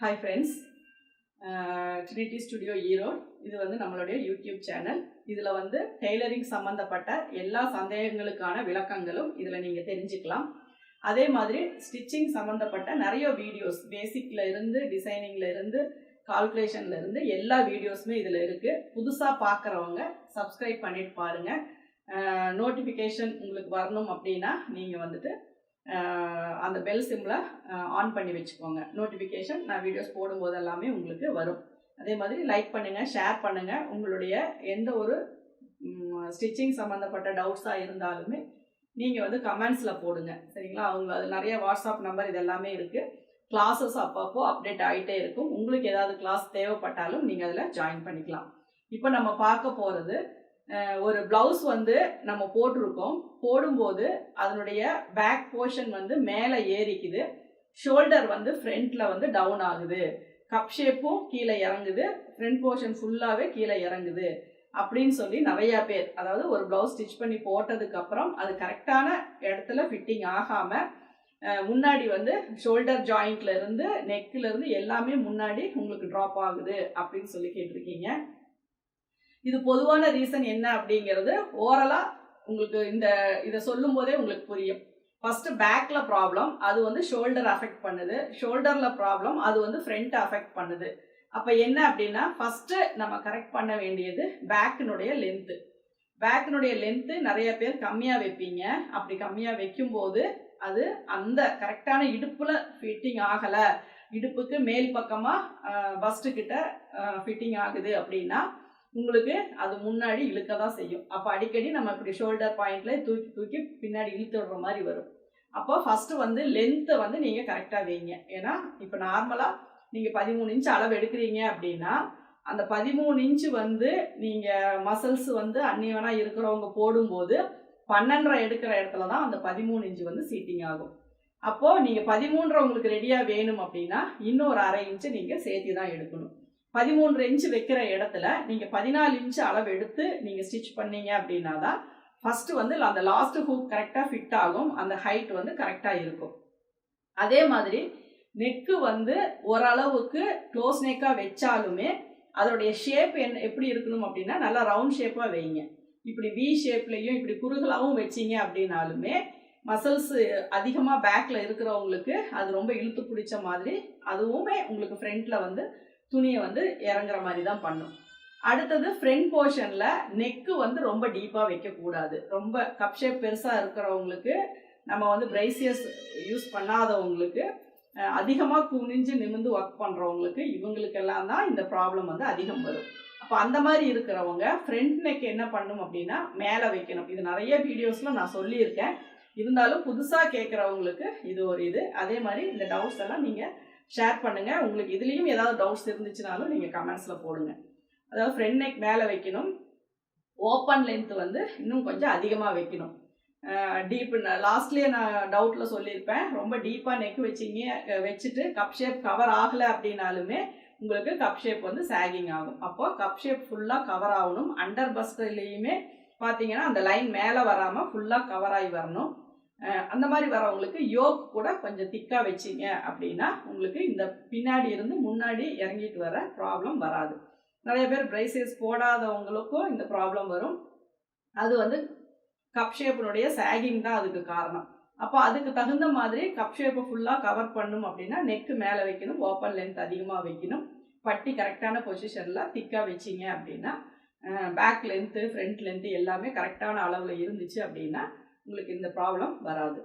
Hi friends trinity studio Erode இது வந்து நம்மளுடைய யூடியூப் சேனல் இதில் வந்து டெய்லரிங் சம்மந்தப்பட்ட எல்லா சந்தேகங்களுக்கான விளக்கங்களும் இதில் நீங்கள் தெரிஞ்சுக்கலாம். அதே மாதிரி ஸ்டிச்சிங் சம்மந்தப்பட்ட நிறைய வீடியோஸ் பேசிக்கில் இருந்து டிசைனிங்கில் இருந்து கால்குலேஷனில் இருந்து எல்லா வீடியோஸுமே இதில் இருக்குது புதுசாக பார்க்குறவங்க சப்ஸ்கிரைப் பண்ணிட்டு பாருங்கள் நோட்டிஃபிகேஷன் uh, உங்களுக்கு வரணும் அப்படின்னா நீங்கள் வந்துட்டு அந்த பெல் சிம்மில் ஆன் பண்ணி வச்சுக்கோங்க. நோட்டிஃபிகேஷன் நான் வீடியோஸ் போடும்போது எல்லாமே உங்களுக்கு வரும். அதே மாதிரி லைக் பண்ணுங்கள் ஷேர் பண்ணுங்கள் உங்களுடைய எந்த ஒரு ஸ்டிச்சிங் சம்மந்தப்பட்ட டவுட்ஸாக இருந்தாலுமே நீங்கள் வந்து கமெண்ட்ஸில் போடுங்க. சரிங்களா? அவங்க அது நிறைய வாட்ஸ்அப் நம்பர் இது எல்லாமே இருக்குது கிளாஸஸ் அப்பப்போ அப்டேட் ஆகிட்டே இருக்கும். உங்களுக்கு ஏதாவது கிளாஸ் தேவைப்பட்டாலும் நீங்கள் அதில் ஜாயின் பண்ணிக்கலாம். இப்போ நம்ம பார்க்க போகிறது ஒரு ப்ளவுஸ் வந்து நம்ம போட்டிருக்கோம். போடும்போது அதனுடைய பேக் போர்ஷன் வந்து மேலே ஏறிக்குது. ஷோல்டர் வந்து ஃப்ரண்ட்டில் வந்து டவுன் ஆகுது. கப் ஷேப்பும் கீழே இறங்குது. ஃப்ரண்ட் போர்ஷன் ஃபுல்லாகவே கீழே இறங்குது. அப்படின்னு சொல்லி நிறையா பேர் அதாவது ஒரு ப்ளவுஸ் ஸ்டிச் பண்ணி போட்டதுக்கப்புறம் அது கரெக்டான இடத்துல ஃபிட்டிங் ஆகாமல் முன்னாடி வந்து ஷோல்டர் ஜாயிண்ட்லேருந்து நெக்கிலேருந்து இருந்து எல்லாமே முன்னாடி உங்களுக்கு ட்ராப் ஆகுது அப்படின்னு சொல்லி கேட்டிருக்கீங்க. இது பொதுவான ரீசன் என்ன அப்படிங்கிறது ஓரலா உங்களுக்கு இந்த இதை சொல்லும் போதே உங்களுக்கு புரியும். ஃபர்ஸ்ட் பேக்ல ப்ராப்ளம் அது வந்து ஷோல்டர் அஃபெக்ட் பண்ணுது. ஷோல்டர்ல ப்ராப்ளம் அது வந்து ஃப்ரண்ட் அஃபெக்ட் பண்ணுது. அப்போ என்ன அப்படின்னா ஃபர்ஸ்ட் நம்ம கரெக்ட் பண்ண வேண்டியது பேக்கினுடைய லென்த்து பேக்கினுடைய லென்த்து நிறைய பேர் கம்மியாக வைப்பீங்க. அப்படி கம்மியாக வைக்கும்போது அது அந்த கரெக்டான இடுப்புல ஃபிட்டிங் ஆகலை. இடுப்புக்கு மேல் பக்கமாக பஸ்ட்டு கிட்ட ஃபிட்டிங் ஆகுது அப்படின்னா உங்களுக்கு அது முன்னாடி இழுக்க தான் செய்யும். அப்போ அடிக்கடி நம்ம இப்படி ஷோல்டர் பாயிண்ட்ல தூக்கி தூக்கி பின்னாடி இழுத்து விடுற மாதிரி வரும். அப்போ ஃபஸ்ட்டு வந்து லென்த்தை வந்து நீங்கள் கரெக்டாக வைங்க. ஏன்னா இப்போ நார்மலாக நீங்கள் பதிமூணு இன்ச்சு அளவு எடுக்கிறீங்க அப்படின்னா அந்த பதிமூணு இன்ச்சு வந்து நீங்கள் மசில்ஸ் வந்து அந்நியவனாக இருக்கிறவங்க போடும்போது பன்னெண்டரை எடுக்கிற இடத்துல தான் அந்த பதிமூணு இன்ச்சு வந்து சீட்டிங் ஆகும். அப்போது நீங்கள் பதிமூன்றரை உங்களுக்கு ரெடியாக வேணும் அப்படின்னா இன்னும் ஒரு அரை இன்ச்சு நீங்கள் சேர்த்து தான் எடுக்கணும். பதிமூன்று இன்ச்சு வைக்கிற இடத்துல நீங்கள் பதினாலு இன்ச்சு அளவு எடுத்து நீங்கள் ஸ்டிச் பண்ணீங்க அப்படின்னா தான் ஃபஸ்ட்டு வந்து அந்த லாஸ்ட் ஹூக் கரெக்டாக ஃபிட் ஆகும். அந்த ஹைட் வந்து கரெக்டாக இருக்கும். அதே மாதிரி நெக்கு வந்து ஓரளவுக்கு க்ளோஸ் நெக்காக வச்சாலுமே அதோடைய ஷேப் என்ன எப்படி இருக்கணும் அப்படின்னா நல்லா ரவுண்ட் ஷேப்பாக வைங்க. இப்படி வி ஷேப்லேயும் இப்படி குறுகலாகவும் வச்சீங்க அப்படின்னாலுமே மசில்ஸ் அதிகமாக பேக்கில் இருக்கிறவங்களுக்கு அது ரொம்ப இழுத்து பிடிச்ச மாதிரி அதுவுமே உங்களுக்கு ஃப்ரண்ட்டில் வந்து துணியை வந்து இறங்குற மாதிரி தான் பண்ணும். அடுத்தது ஃப்ரண்ட் போர்ஷனில் நெக்கு வந்து ரொம்ப டீப்பாக வைக்கக்கூடாது. ரொம்ப கப் ஷேப் பெருசாக இருக்கிறவங்களுக்கு நம்ம வந்து பிரைசியஸ் யூஸ் பண்ணாதவங்களுக்கு அதிகமாக குனிஞ்சு நிமிந்து ஒர்க் பண்ணுறவங்களுக்கு இவங்களுக்கெல்லாம் தான் இந்த ப்ராப்ளம் வந்து அதிகம் வரும். அப்போ அந்த மாதிரி இருக்கிறவங்க ஃப்ரண்ட் நெக் என்ன பண்ணும் அப்படின்னா மேலே வைக்கணும். இது நிறைய வீடியோஸில் நான் சொல்லியிருக்கேன். இருந்தாலும் புதுசாக கேட்குறவங்களுக்கு இது ஒரு இது. அதே மாதிரி இந்த டவுட்ஸ் எல்லாம் நீங்கள் ஷேர் பண்ணுங்கள் உங்களுக்கு இதுலேயும் ஏதாவது டவுட்ஸ் இருந்துச்சுனாலும் நீங்கள் கமெண்ட்ஸில் போடுங்க. அதாவது ஃப்ரண்ட் நெக் மேலே வைக்கணும். ஓப்பன் லென்த் வந்து இன்னும் கொஞ்சம் அதிகமாக வைக்கணும். டீப் லாஸ்ட்லேயே நான் டவுட்டில் சொல்லியிருப்பேன். ரொம்ப டீப்பாக நெக் வச்சிங்க வச்சுட்டு கப் ஷேப் கவர் ஆகலை அப்படின்னாலுமே உங்களுக்கு கப் ஷேப் வந்து சேகிங் ஆகும். அப்போ கப் ஷேப் ஃபுல்லாக கவர் ஆகணும். அண்டர் பஸ்ட்லேயுமே பார்த்தீங்கன்னா அந்த லைன் மேலே வராமல் ஃபுல்லாக கவர் ஆகி வரணும். அந்த மாதிரி வரவங்களுக்கு யோக் கூட கொஞ்சம் திக்காக வச்சிங்க அப்படின்னா உங்களுக்கு இந்த பின்னாடி இருந்து முன்னாடி இறங்கிட்டு வர ப்ராப்ளம் வராது. நிறைய பேர் பிரைசஸ் போடாதவங்களுக்கும் இந்த ப்ராப்ளம் வரும். அது வந்து கப் ஷேப்பினுடைய சேகிங் தான் அதுக்கு காரணம். அப்போ அதுக்கு தகுந்த மாதிரி கப் ஷேப்பை ஃபுல்லாக கவர் பண்ணும் அப்படின்னா நெக்கு மேலே வைக்கணும் ஓப்பன் லென்த் அதிகமாக வைக்கணும். பட்டி கரெக்டான பொசிஷனில் திக்காக வச்சிங்க அப்படின்னா பேக் லென்த்து ஃப்ரண்ட் லென்த்து எல்லாமே கரெக்டான அளவில் இருந்துச்சு அப்படின்னா உங்களுக்கு இந்த ப்ராப்ளம் வராது.